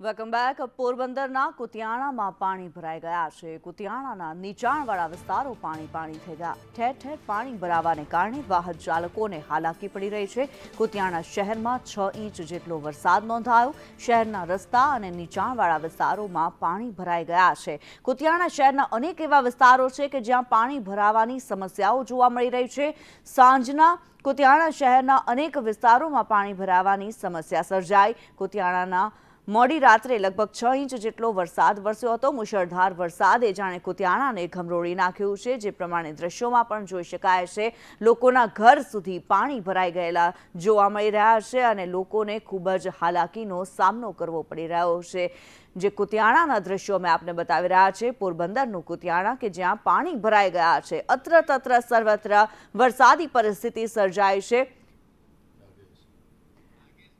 Welcome back પોરબંદરના કુતિયાણામાં પાણી ભરાઈ ગયા છે. કુતિયાણાના નીચાણવાળા વિસ્તારો પાણી પાણી થઈ ગયા. ઠેર ઠેર પાણી ભરાવાને કારણે વાહન ચાલકોને હાલાકી પડી રહી છે. કુતિયાણા શહેરમાં છ ઇંચ જેટલો વરસાદ નોંધાયો. શહેરના રસ્તા અને નીચાણવાળા વિસ્તારોમાં પાણી ભરાઈ ગયા છે. કુતિયાણા શહેરના અનેક એવા વિસ્તારો છે કે જ્યાં પાણી ભરાવાની સમસ્યાઓ જોવા મળી રહી છે. સાંજના કુતિયાણા શહેરના અનેક વિસ્તારોમાં પાણી ભરાવાની સમસ્યા સર્જાઈ. કુતિયાણાના મોડી રાત્રે લગભગ છ ઇંચ જેટલો વરસાદ વરસ્યો હતો. મુશળધાર વરસાદે જાણે કુતિયાણાને ઘમરોળી નાખ્યું છે, જે પ્રમાણે દ્રશ્યોમાં પણ જોઈ શકાય છે. લોકોના ઘર સુધી પાણી ભરાઈ ગયેલા જોવા મળી રહ્યા છે અને લોકોને ખૂબ જ હાલાકીનો સામનો કરવો પડી રહ્યો છે. જે કુતિયાણાના દ્રશ્યો અમે આપને બતાવી રહ્યા છે પોરબંદરનું કુતિયાણા કે જ્યાં પાણી ભરાઈ ગયા છે, અત્ર તત્ર સર્વત્ર વરસાદી પરિસ્થિતિ સર્જાઈ છે.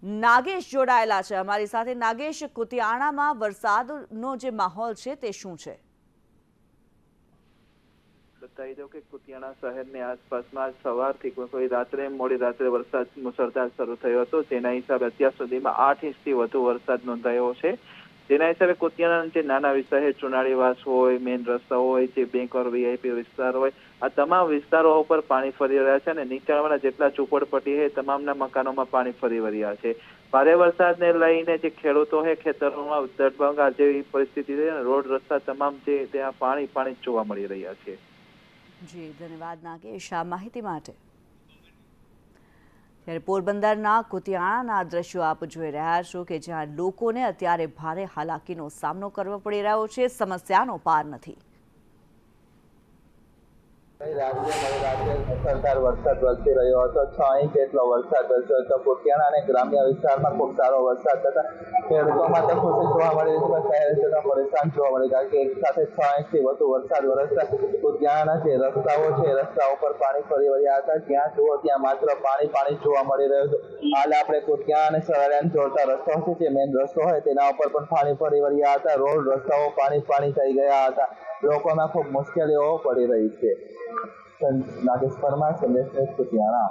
નાગેશ જોડાયેલા છે અમારી સાથે. નાગેશ, કુતિયાણામાં વરસાદનો જે માહોલ છે તે શું છે? બતાવી દઉં કે કુતિયાણા શહેરની આસપાસમાં સવારથી કોઈ રાત્રે મોડી રાત્રે વરસાદ મુસળધાર શરૂ થયો હતો. જેના હિસાબે અત્યાર સુધીમાં આઠ ઇંચથી વધુ વરસાદ નોંધાયો છે. જેના હિસાબે કુતિયાણાના જે નાના વિસ્તાર છે ચુનાળીવાસ હોય મેઇન રસ્તા હોય, જે બેંક ઓર વીઆઈપી વિસ્તાર હોય, આ તમામ વિસ્તારો ઉપર પાણી ફરી રહ્યા છે અને નીચાણવાળા જેટલા ઝૂંપડપટ્ટી છે તમામના મકાનોમાં પાણી ફરી વળ્યા છે. ભારે વરસાદને લઈને જે ખેડૂતો છે, ખેતરોમાં દરભંગા જેવી પરિસ્થિતિ છે રોડ રસ્તા તમામ જે ત્યાં પાણી પાણી જોવા મળી રહ્યા છે. જી, ધન્યવાદ નાગેશ. આ માહિતી માટે ત્યારે પોરબંદરના કુતિયાણાના દ્રશ્યો આપ જોઈ રહ્યા છો કે જ્યાં લોકોને અત્યારે ભારે હાલાકીનો સામનો કરવો પડી રહ્યો છે, સમસ્યાનો પાર નથી. રસ્તાઓ છે, રસ્તા ઉપર પાણી ફરી વળ્યા હતા. જ્યાં જુઓ ત્યાં માત્ર પાણી પાણી જોવા મળી રહ્યું હતું. હાલ આપણે કુતિયાણા અને સરાડાને જોડતા રસ્તો છે, જે મેઇન રસ્તો હોય તેના ઉપર પણ પાણી ફરી વળ્યા હતા. રોડ રસ્તાઓ પાણી પાણી થઈ ગયા હતા. લોકોમાં ખૂબ મુશ્કેલીઓ પડી રહી છે. નાગેશ પરમાર સંદેશ કુતિયાણા